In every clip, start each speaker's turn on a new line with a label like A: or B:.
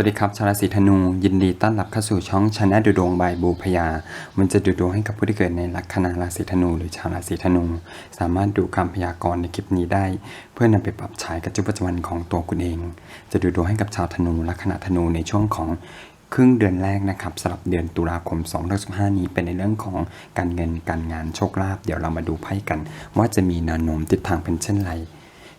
A: สวัสดีครับชาวราศีธนู ยินดีต้อนรับเข้าสู่ช่องชาแนะดูดวงบายบูพยา มันจะดูดวงให้กับผู้ที่เกิดในลัคนาราศีธนู หรือชาวราศีธนู สามารถดูคำพยากรณ์ในคลิปนี้ได้ เพื่อนำไปปรับใช้กับชีวิตประจำวันของตัวคุณเอง จะดูดวงให้กับชาวธนูลัคนาธนูในช่วงของครึ่งเดือนแรกนะครับสำหรับเดือนตุลาคม2025นี้เป็นในเรื่องของการเงินการงานโชคลาภเดี๋ยวเรามาดูไพ่กัน ว่าจะมีแนวโน้มทิศทางเป็นเช่นไร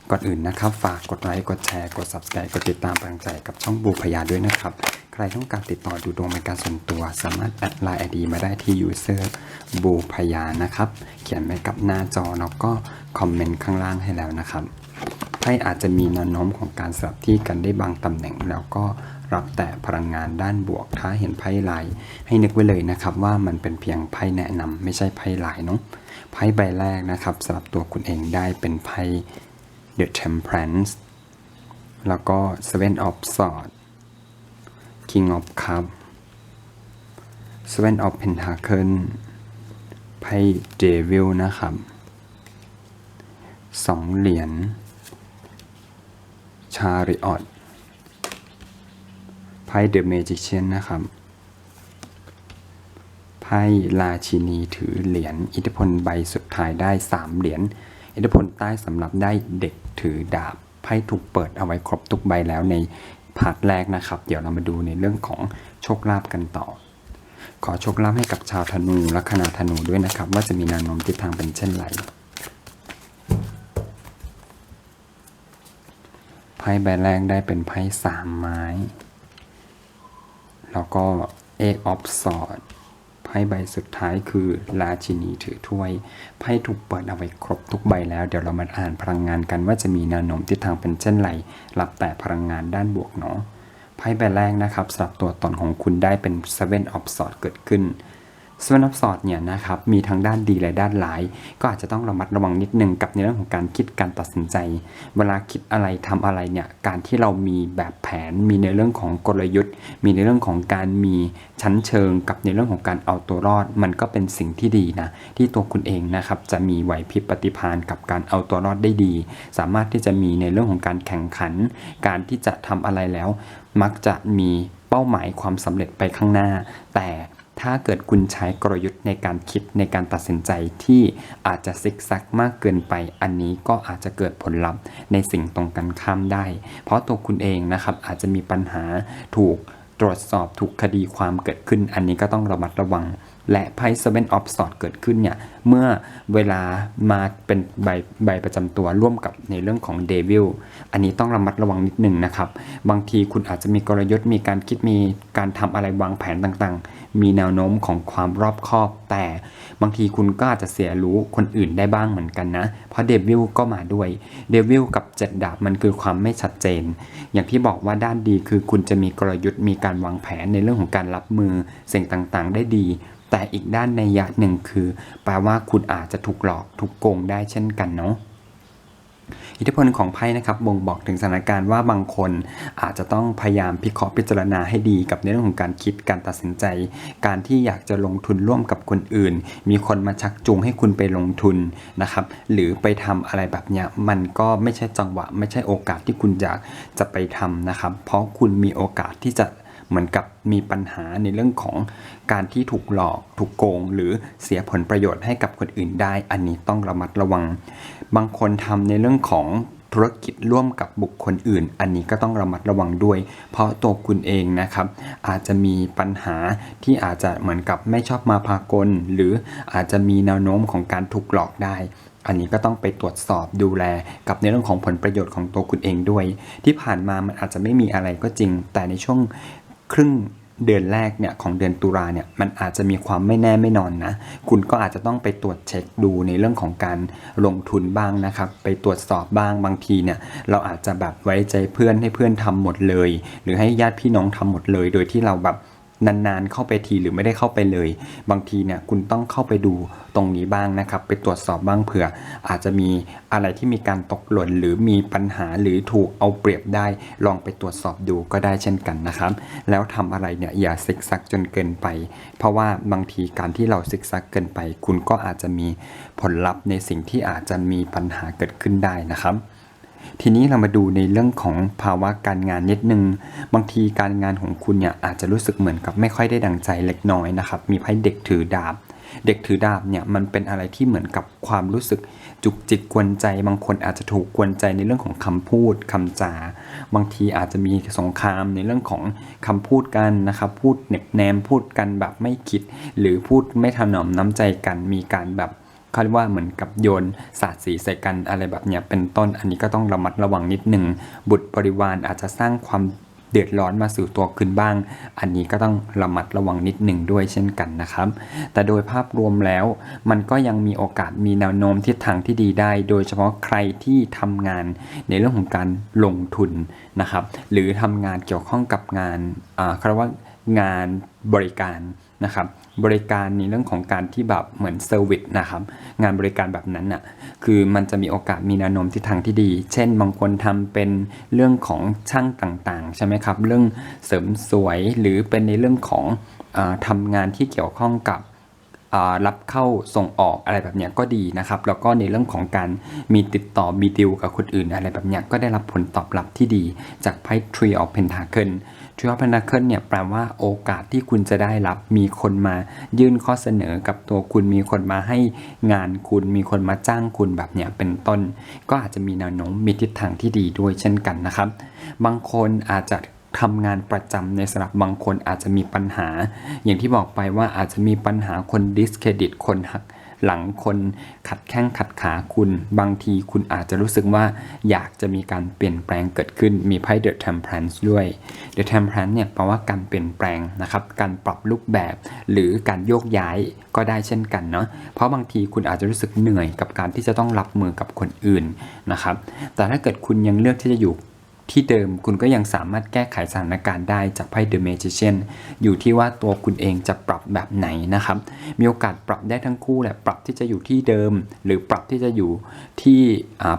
A: ก่อนอื่นนะครับ ฝากกดไลค์กดแชร์กด subscribe กดติดตามกำลังใจกับช่องบูพยาด้วยนะครับ ใครต้องการติดต่อดูดวงเป็นการส่วนตัว สามารถแอดไลน์ไอดีมาได้ที่ user บูพยานะครับ เขียนไว้กับหน้าจอแล้วก็คอมเมนต์ข้างล่างให้แล้วนะครับไพ่อาจจะมีแนวโน้มของการสลับที่กันได้บางตำแหน่งแล้วก็รับแต่พลังงานด้านบวก ถ้าเห็นไพ่ลาย ให้นึกไว้เลยนะครับ ว่ามันเป็นเพียงไพ่แนะนำไม่ใช่ไพ่ลายเนาะไพ่ใบแรกนะครับสำหรับตัวคุณเองได้เป็นไพ่ The Temperance แล้วก็ Seven of Swords King of Cup Seven of Pentacle ไพ่ Devil นะครับสองเหรียญ Chariot ไพ่ The Magician นะครับ ไพ่ราชินีถือเหรียญอิทธิพลใบสุดท้ายได้3เหรียญ อิทธิพลใต้สำหรับได้เด็กถือดาบไพ่ถูกเปิดเอาไว้ครบทุกใบแล้วในพาร์ทแรกนะครับ เดี๋ยวเรามาดูในเรื่องของโชคลาภกันต่อ ขอโชคลาภให้กับชาวธนูและคณะธนูด้วยนะครับ ว่าจะมีแนวโน้มทิศทางเป็นเช่นไรไพ่ใบแรกได้เป็นไพ่สามไม้ แล้วก็ Eight of Swords ไพ่ใบสุดท้ายคือราชินีถือถ้วยไพ่ถูกเปิดเอาไว้ครบทุกใบแล้ว เดี๋ยวเรามาอ่านพลังงานกันว่าจะมีแนวโน้มทิศทางเป็นเช่นไรรับแต่พลังงานด้านบวกเนาะไพ่ใบแรกนะครับสำหรับตัวตนของคุณได้เป็น Seven of Swords เกิดขึ้น Seven of Swords เนี่ยนะครับมีทั้งด้านดีและด้านร้าย ก็อาจจะต้องระมัดระวังนิดนึงกับในเรื่องของการคิดการตัดสินใจ เวลาคิดอะไรทำอะไรเนี่ยการที่เรามีแบบแผน มีในเรื่องของกลยุทธ์ มีในเรื่องของการมีชั้นเชิง กับในเรื่องของการเอาตัวรอด มันก็เป็นสิ่งที่ดีนะที่ตัวคุณเองนะครับจะมีไหวพริบปฏิภาณกับการเอาตัวรอดได้ดี สามารถที่จะมีในเรื่องของการแข่งขัน การที่จะทำอะไรแล้ว มักจะมีเป้าหมายความสำเร็จไปข้างหน้า แต่ ถ้าเกิดคุณใช้กลยุทธ์ในการคิดในการตัดสินใจที่อาจจะซิกซักมากเกินไป อันนี้ก็อาจจะเกิดผลลัพธ์ในสิ่งตรงกันข้ามได้ เพราะตัวคุณเองนะครับอาจจะมีปัญหาถูกตรวจสอบถูกคดีความเกิดขึ้น อันนี้ก็ต้องระมัดระวังและไพ่ Seven of Swords เกิดขึ้นเนี่ย เมื่อเวลามาเป็นใบใบประจำตัวร่วมกับในเรื่องของเดวิลอันนี้ต้องระมัดระวังนิดหนึ่งนะครับ บางทีคุณอาจจะมีกลยุทธ์มีการคิดมีการทำอะไรวางแผนต่างๆ มีแนวโน้มของความรอบคอบ แต่บางทีคุณก็อาจจะเสียรู้คนอื่นได้บ้างเหมือนกันนะ เพราะเดวิลก็มาด้วยเดวิลกับเจ็ดดาบมันคือความไม่ชัดเจน อย่างที่บอกว่าด้านดีคือคุณจะมีกลยุทธ์มีการวางแผนในเรื่องของการรับมือสิ่งต่างๆ ได้ดี แต่อีกด้านในยะหนึ่งคือ แปลว่าคุณอาจจะถูกหลอกถูกโกงได้เช่นกันเนาะอิทธิพลของไพ่นะครับบ่งบอกถึงสถานการณ์ว่าบางคนอาจจะต้องพยายามพิเคราะห์พิจารณาให้ดีกับในเรื่องของการคิดการตัดสินใจ การที่อยากจะลงทุนร่วมกับคนอื่น มีคนมาชักจูงให้คุณไปลงทุนนะครับ หรือไปทำอะไรแบบเนี้ยมันก็ไม่ใช่จังหวะ ไม่ใช่โอกาสที่คุณอยากจะไปทำนะครับ เพราะคุณมีโอกาสที่จะ เหมือนกับมีปัญหาในเรื่องของการที่ถูกหลอก ถูกโกง หรือเสียผลประโยชน์ให้กับคนอื่นได้ อันนี้ต้องระมัดระวัง บางคนทำในเรื่องของธุรกิจร่วมกับบุคคลอื่น อันนี้ก็ต้องระมัดระวังด้วย เพราะตัวคุณเองนะครับ อาจจะมีปัญหาที่อาจจะเหมือนกับไม่ชอบมาพากล หรืออาจจะมีแนวโน้มของการถูกหลอกได้ อันนี้ก็ต้องไปตรวจสอบดูแล กับในเรื่องของผลประโยชน์ของตัวคุณเองด้วย ที่ผ่านมามันอาจจะไม่มีอะไรก็จริง แต่ในช่วง ครึ่งเดือนแรกเนี่ยของเดือนตุลาเนี่ยมันอาจจะมีความไม่แน่ไม่นอนนะ คุณก็อาจจะต้องไปตรวจเช็คดูในเรื่องของการลงทุนบ้างนะครับ ไปตรวจสอบบ้างบางทีเนี่ยเราอาจจะแบบไว้ใจเพื่อนให้เพื่อนทำหมดเลย หรือให้ญาติพี่น้องทำหมดเลย โดยที่เราแบบ นานๆ เข้าไปทีหรือไม่ได้เข้าไปเลย บางทีเนี่ยคุณต้องเข้าไปดูตรงนี้บ้างนะครับ ไปตรวจสอบบ้างเผื่อ อาจจะมีอะไรที่มีการตกหล่นหรือมีปัญหาหรือถูกเอาเปรียบได้ ลองไปตรวจสอบดูก็ได้เช่นกันนะครับ แล้วทำอะไรเนี่ยอย่าซิกซักจนเกินไป เพราะว่าบางทีการที่เราซิกซักเกินไป คุณก็อาจจะมีผลลัพธ์ในสิ่งที่อาจจะมีปัญหาเกิดขึ้นได้นะครับ ทีนี้เรามาดูในเรื่องของภาวะการงานนิดนึง บางทีการงานของคุณเนี่ยอาจจะรู้สึกเหมือนกับไม่ค่อยได้ดังใจเล็กน้อยนะครับ มีไพ่เด็กถือดาบ เด็กถือดาบเนี่ยมันเป็นอะไรที่เหมือนกับความรู้สึกจุกจิกกวนใจ บางคนอาจจะถูกกวนใจในเรื่องของคำพูดคำจา บางทีอาจจะมีสงครามในเรื่องของคำพูดกันนะครับพูดเหน็บแนมพูดกันแบบไม่คิด หรือพูดไม่ถนอมน้ำใจกันมีการแบบ เขาเรียกว่าเหมือนกับโยนสาดสีใส่กันอะไรแบบเนี้ยเป็นต้นอันนี้ก็ต้องระมัดระวังนิดหนึ่งบุตรบริวารอาจจะสร้างความเดือดร้อนมาสู่ตัวคุณบ้าง อันนี้ก็ต้องระมัดระวังนิดหนึ่งด้วยเช่นกันนะครับ แต่โดยภาพรวมแล้ว มันก็ยังมีโอกาสมีแนวโน้มทิศทางที่ดีได้ โดยเฉพาะใครที่ทำงานในเรื่องของการลงทุนนะครับ หรือทำงานเกี่ยวข้องกับงานอ่าเขาเรียกว่างานบริการนะครับ บริการในเรื่องของการที่แบบเหมือนเซอร์วิสนะครับ งานบริการแบบนั้นน่ะคือมันจะมีโอกาสมีแนวโน้มทิศทางที่ดี เช่น บางคนทำเป็นเรื่องของช่างต่างๆ ใช่ไหมครับ เรื่องเสริมสวยหรือเป็นในเรื่องของอาทำงานที่เกี่ยวข้องกับรับเข้าส่งออกอะไรแบบนี้ก็ดีนะครับ แล้วก็ในเรื่องของการมีติดต่อมีดิวกับคนอื่นอะไรแบบนี้ก็ได้รับผลตอบรับที่ดีจากไพ่ Tree of Pentacle Tree of Pentacle เนี่ยแปลว่าโอกาสที่คุณจะได้รับ มีคนมายื่นข้อเสนอกับตัวคุณมีคนมาให้งานคุณ มีคนมาจ้างคุณแบบเนี้ยเป็นต้น ก็อาจจะมีแนวโน้มมีทิศทางที่ดีด้วยเช่นกันนะครับ บางคนอาจจะทำงานประจำในสำหรับบางคนอาจจะมีปัญหา อย่างที่บอกไปว่าอาจจะมีปัญหาคนดิสเครดิตคนหัก หลังคนขัดแข้งขัดขาคุณ บางทีคุณอาจจะรู้สึกว่าอยากจะมีการเปลี่ยนแปลงเกิดขึ้นมีไพ่ The Temperance ด้วย The Temperance เนี่ยแปลว่าการเปลี่ยนแปลงนะครับการปรับรูปแบบ หรือการโยกย้ายก็ได้เช่นกันเนาะเพราะบางทีคุณอาจจะรู้สึกเหนื่อยกับการที่จะต้องรับมือกับคนอื่นนะครับแต่ถ้าเกิดคุณยังเลือกที่จะอยู่ ที่เดิมคุณก็ยังสามารถแก้ไขสถานการณ์ได้จากไพ่ The Magician อยู่ที่ว่าตัวคุณเองจะปรับแบบไหนนะครับ มีโอกาสปรับได้ทั้งคู่แหละ ปรับที่จะอยู่ที่เดิม หรือปรับที่จะอยู่ที่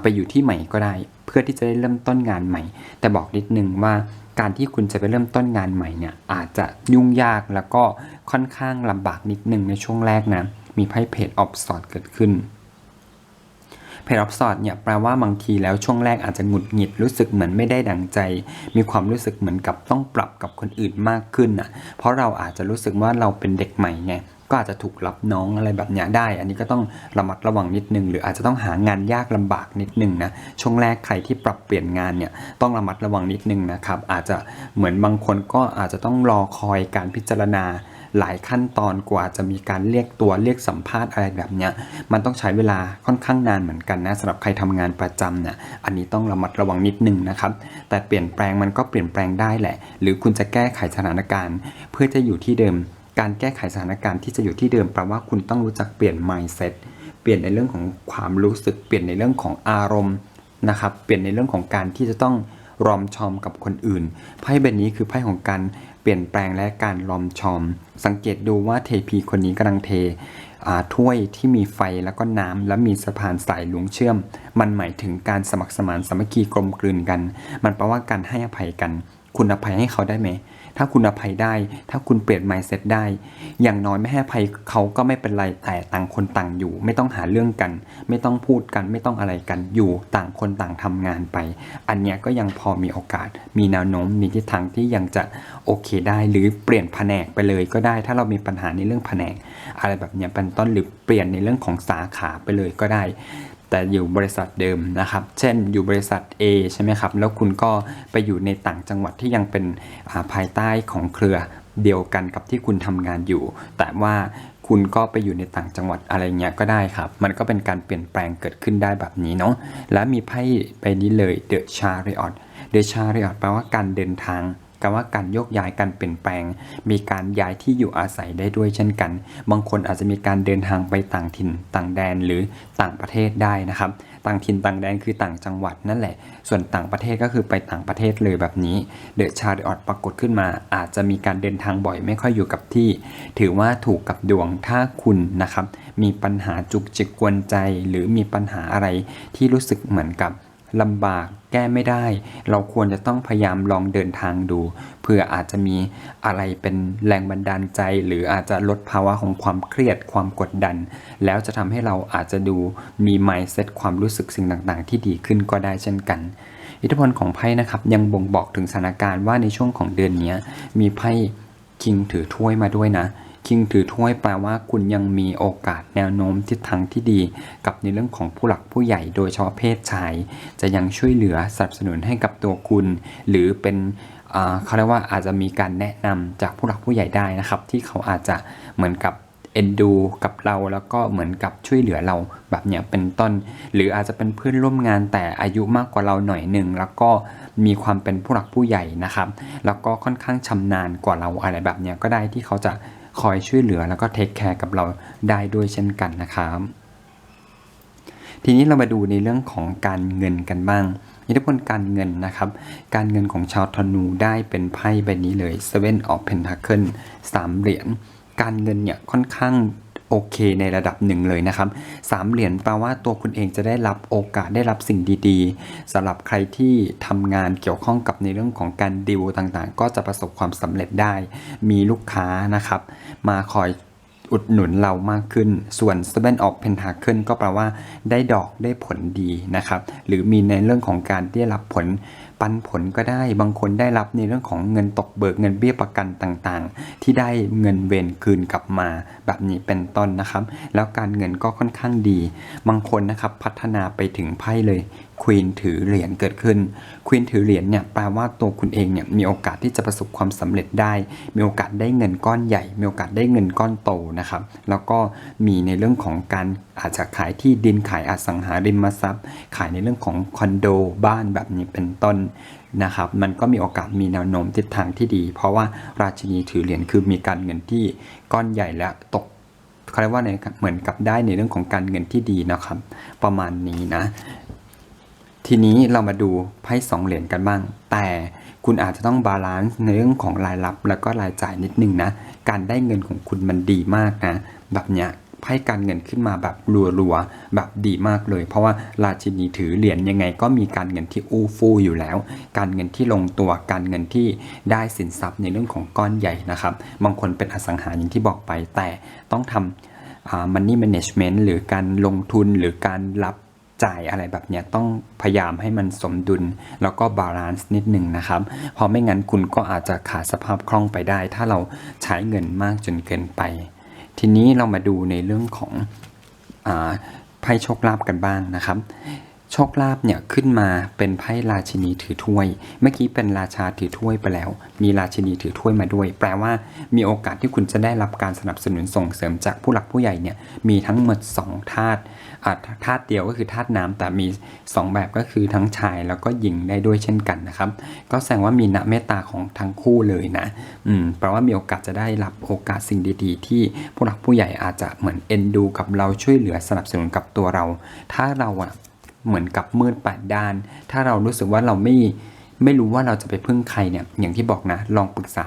A: ไปอยู่ที่ใหม่ก็ได้ เพื่อที่จะได้เริ่มต้นงานใหม่ แต่บอกนิดนึงว่าการที่คุณจะไปเริ่มต้นงานใหม่เนี่ยอาจจะยุ่งยากแล้วก็ค่อนข้างลำบากนิดนึงในช่วงแรกนะ มีไพ่เพจออฟสอดเกิดขึ้น เพจออฟสอดเนี่ยแปลว่าบางทีแล้วช่วงแรกอาจจะหงุดหงิดรู้สึกเหมือนไม่ได้ดังใจ มีความรู้สึกเหมือนกับต้องปรับกับคนอื่นมากขึ้นอะเพราะเราอาจจะรู้สึกว่าเราเป็นเด็กใหม่ไงก็อาจจะถูกรับน้องอะไรแบบนี้ได้ อันนี้ก็ต้องระมัดระวังนิดนึง หรืออาจจะต้องหางานยากลำบากนิดนึงนะ ช่วงแรกใครที่ปรับเปลี่ยนงานเนี่ยต้องระมัดระวังนิดนึงนะครับ อาจจะเหมือนบางคนก็อาจจะต้องรอคอยการพิจารณา หลายขั้นตอนกว่าจะมีการเรียกตัวเรียกสัมภาษณ์อะไรแบบเนี้ยมันต้องใช้เวลาค่อนข้างนานเหมือนกันนะสำหรับใครทำงานประจำเนี่ยอันนี้ต้องระมัดระวังนิดนึงนะครับแต่เปลี่ยนแปลงมันก็เปลี่ยนแปลงได้แหละ หรือคุณจะแก้ไขสถานการณ์ เพื่อจะอยู่ที่เดิม การแก้ไขสถานการณ์ที่จะอยู่ที่เดิมแปลว่าคุณต้องรู้จักเปลี่ยน mindset เปลี่ยนในเรื่องของความรู้สึกเปลี่ยนในเรื่องของอารมณ์นะครับเปลี่ยนในเรื่องของการที่จะต้องรอมชอมกับคนอื่น ไพ่ใบนี้คือไพ่ของการ เปลี่ยนแปลงและการลอมชอม สังเกตดูว่าเทพีคนนี้กำลังเทถ้วยที่มีไฟแล้วก็น้ำและมีสะพานสายหลวงเชื่อม มันหมายถึงการสมัครสมานสามัคคีกลมกลืนกัน มันแปลว่าการให้อภัยกัน คุณอภัยให้เขาได้ไหม ถ้าคุณอภัยได้ ถ้าคุณเปลี่ยน mindset ได้ อย่างน้อยไม่ให้อภัยเขาก็ไม่เป็นไรแต่ต่างคนต่างอยู่ ไม่ต้องหาเรื่องกัน ไม่ต้องพูดกัน ไม่ต้องอะไรกันอยู่ต่างคนต่างทำงานไป อันเนี้ยก็ยังพอมีโอกาส มีแนวโน้มมีทิศทางที่ยังจะโอเคได้ หรือเปลี่ยนแผนกไปเลยก็ได้ ถ้าเรามีปัญหาในเรื่องแผนก อะไรแบบเนี้ยเป็นต้นหรือเปลี่ยนในเรื่องของสาขาไปเลยก็ได้ แต่อยู่บริษัทเดิมนะครับ เช่นอยู่บริษัท A ใช่ไหมครับ แล้วคุณก็ไปอยู่ในต่างจังหวัดที่ยังเป็นาภายใต้ของเครือเดียวกันกับที่คุณทำงานอยู่ แต่ว่าคุณก็ไปอยู่ในต่างจังหวัดอะไรเงี้ยก็ได้ครับ มันก็เป็นการเปลี่ยนแปลงเกิดขึ้นได้แบบนี้เนาะ และมีไพ่ไปนี้เลย The Chariot The Chariot แปลว่าการเดินทาง คำว่าการโยกย้ายการเปลี่ยนแปลง มีการย้ายที่อยู่อาศัยได้ด้วยเช่นกัน บางคนอาจจะมีการเดินทางไปต่างถิ่นต่างแดนหรือต่างประเทศได้นะครับ ต่างถิ่นต่างแดนคือต่างจังหวัดนั่นแหละ ส่วนต่างประเทศก็คือไปต่างประเทศเลยแบบนี้ เดอะชาร์ดออดปรากฏขึ้นมา อาจจะมีการเดินทางบ่อยไม่ค่อยอยู่กับที่ ถือว่าถูกกับดวงถ้าคุณนะครับ มีปัญหาจุกจิกกวนใจ หรือมีปัญหาอะไรที่รู้สึกเหมือนกับ ลำบากแก้ไม่ได้ เราควรจะต้องพยายามลองเดินทางดูเพื่ออาจจะมีอะไรเป็นแรงบันดาลใจ หรืออาจจะลดภาวะของความเครียดความกดดัน แล้วจะทำให้เราอาจจะดูมี mindset ความรู้สึกสิ่งต่างๆ ที่ดีขึ้นก็ได้เช่นกันอิทธิพลของไพ่นะครับยังบ่งบอกถึงสถานการณ์ว่าในช่วงของเดือนนี้มีไพ่คิงถือถ้วยมาด้วยนะ คิงถือถ้วยแปลว่าคุณยังมีโอกาสแนวโน้มทิศทางที่ดี กับในเรื่องของผู้หลักผู้ใหญ่โดยเฉพาะเพศชาย จะยังช่วยเหลือสนับสนุนให้กับตัวคุณ หรือเป็นเขาเรียกว่าอาจจะมีการแนะนำจากผู้หลักผู้ใหญ่ได้นะครับ ที่เขาอาจจะเหมือนกับเอ็นดูกับเราแล้วก็เหมือนกับช่วยเหลือเราแบบเนี้ยเป็นต้น หรืออาจจะเป็นเพื่อนร่วมงานแต่อายุมากกว่าเราหน่อยหนึ่งแล้วก็มีความเป็นผู้หลักผู้ใหญ่นะครับ แล้วก็ค่อนข้างชำนาญกว่าเราอะไรแบบเนี้ยก็ได้ที่เขาจะ คอยช่วยเหลือแล้วก็เทคแคร์กับเราได้ด้วยเช่นกันนะครับทีนี้เรามาดูในเรื่องของการเงินกันบ้างอิทธิพลการเงินนะครับ การเงินของชาวธนูได้เป็นไพ่ใบนี้เลย Seven of Pentacle สามเหรียญการเงินเนี่ยค่อนข้าง โอเคในระดับหนึ่งเลยนะครับสามเหรียญแปลว่าตัวคุณเองจะได้รับโอกาสได้รับสิ่งดีๆสำหรับใครที่ทำงานเกี่ยวข้องกับในเรื่องของการดิวต่างๆ ก็จะประสบความสำเร็จได้ มีลูกค้านะครับ มาคอยอุดหนุนเรามากขึ้น ส่วน Seven of Pentacle ก็แปลว่าได้ดอกได้ผลดีนะครับ หรือมีในเรื่องของการได้รับผล ปันผลก็ได้บางคนได้รับในเรื่องของเงินตกเบิกเงินเบี้ยประกันต่างๆ ที่ได้เงินเวนคืนกลับมา แบบนี้เป็นต้นนะครับ แล้วการเงินก็ค่อนข้างดี บางคนนะครับพัฒนาไปถึงไพ่เลย ควีนถือเหรียญเกิดขึ้น ควีนถือเหรียญเนี่ยแปลว่าตัวคุณเองเนี่ยมีโอกาสที่จะประสบความสำเร็จได้ มีโอกาสได้เงินก้อนใหญ่ มีโอกาสได้เงินก้อนโตนะครับ แล้วก็มีในเรื่องของการอาจจะขายที่ดินขายอสังหาริมทรัพย์ ขายในเรื่องของคอนโดบ้านแบบนี้เป็นต้นนะครับ มันก็มีโอกาสมีแนวโน้มทิศทางที่ดี เพราะว่าราชินีถือเหรียญคือมีการเงินที่ก้อนใหญ่และตกเขาเรียกว่าในเหมือนกับได้ในเรื่องของการเงินที่ดีนะครับ ประมาณนี้นะ ทีนี้เรามาดูไพ่สองเหรียญกันบ้าง แต่คุณอาจจะต้องบาลานซ์ในเรื่องของรายรับแล้วก็รายจ่ายนิดนึงนะ การได้เงินของคุณมันดีมากนะ แบบเนี้ยไพ่การเงินขึ้นมาแบบรัวๆแบบดีมากเลย เพราะว่าราชินีถือเหรียญยังไงก็มีการเงินที่อู้ฟู่อยู่แล้ว การเงินที่ลงตัวการเงินที่ได้สินทรัพย์ในเรื่องของก้อนใหญ่นะครับ บางคนเป็นอสังหาอย่างที่บอกไปแต่ต้องทำมันนี่แมネจเมนต์หรือการลงทุนหรือการรับ จ่ายอะไรแบบเนี้ยต้องพยายามให้มันสมดุล แล้วก็บาลานซ์นิดหนึ่งนะครับเพราะไม่งั้นคุณก็อาจจะขาดสภาพคล่องไปได้ ถ้าเราใช้เงินมากจนเกินไป ทีนี้เรามาดูในเรื่องของอไพ่โชคลาภกันบ้างนะครับ โชคลาภเนี่ยขึ้นมาเป็นไพ่ราชินีถือถ้วย เมื่อกี้เป็นราชาถือถ้วยไปแล้ว มีราชินีถือถ้วยมาด้วย แปลว่ามีโอกาสที่คุณจะได้รับการสนับสนุนส่งเสริมจากผู้หลักผู้ใหญ่เนี่ยมีทั้งหมด2ธาตุธาตุเดียวก็คือธาตุน้ำแต่มี 2 แบบก็คือทั้งชายแล้วก็หญิงได้ด้วยเช่นกันนะครับ ก็แสดงว่ามีนเมตตาของทั้งคู่เลยนะอืมแปลว่ามีโอกาสจะได้รับโอกาสสิ่งดีๆ ที่ผู้หลักผู้ใหญ่อาจจะเหมือนเอ็นดู กับเราช่วยเหลือสนับสนุนกับตัวเรา ถ้าเราอะ เหมือนกับมืดแปดด้าน ถ้าเรารู้สึกว่าเราไม่ไม่รู้ว่าเราจะไปพึ่งใครเนี่ย อย่างที่บอกนะ ลองปรึกษา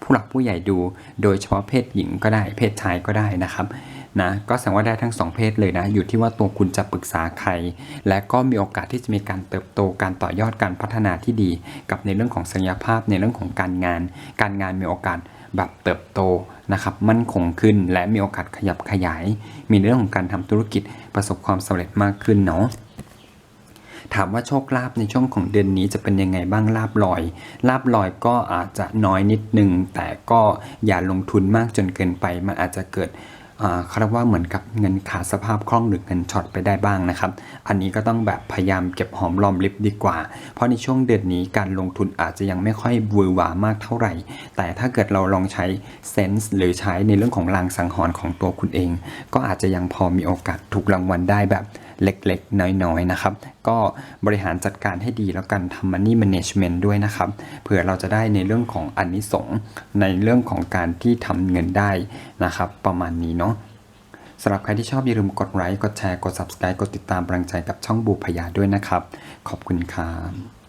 A: ผู้หลักผู้ใหญ่ดู โดยเฉพาะเพศหญิงก็ได้ เพศชายก็ได้นะครับนะ ก็แสดงว่าได้ทั้งสองเพศเลยนะ อยู่ที่ว่าตัวคุณจะปรึกษาใคร และก็มีโอกาสที่จะมีการเติบโต การต่อยอด การพัฒนาที่ดี กับในเรื่องของศักยภาพ ในเรื่องของการงาน การงานมีโอกาสแบบเติบโตนะครับมั่นคงขึ้น และมีโอกาสขยับขยาย มีในเรื่องของการทำธุรกิจประสบความสำเร็จมากขึ้นเนาะ ถามว่าโชคลาภในช่วงของเดือนนี้จะเป็นยังไงบ้างลาบลอย ลาบลอยก็อาจจะน้อยนิดนึง แต่ก็อย่าลงทุนมากจนเกินไป มันอาจจะเกิดเขาเรียกว่าเหมือนกับเงินขาดสภาพคล่องหรือเงินช็อตไปได้บ้างนะครับ อันนี้ก็ต้องแบบพยายามเก็บหอมรอมริบดีกว่า เพราะในช่วงเดือนนี้การลงทุนอาจจะยังไม่ค่อยวือหวามากเท่าไหร่ แต่ถ้าเกิดเราลองใช้เซนส์หรือใช้ในเรื่องของลางสังหรณ์ของตัวคุณเอง ก็อาจจะยังพอมีโอกาสถูกรางวัลได้แบบ เล็กๆ น้อยๆนะครับ ก็บริหารจัดการให้ดีแล้วกันทำ money management ด้วยนะครับ เผื่อเราจะได้ในเรื่องของอนนิสงส์ในเรื่องของการที่ทำเงินได้นะครับ ประมาณนี้เนาะสำหรับใครที่ชอบอย่าลืมกดไลค์กดแชร์กด subscribe กดติดตามกำลังใจกับช่องบูพยาด้วยนะครับ ขอบคุณครับ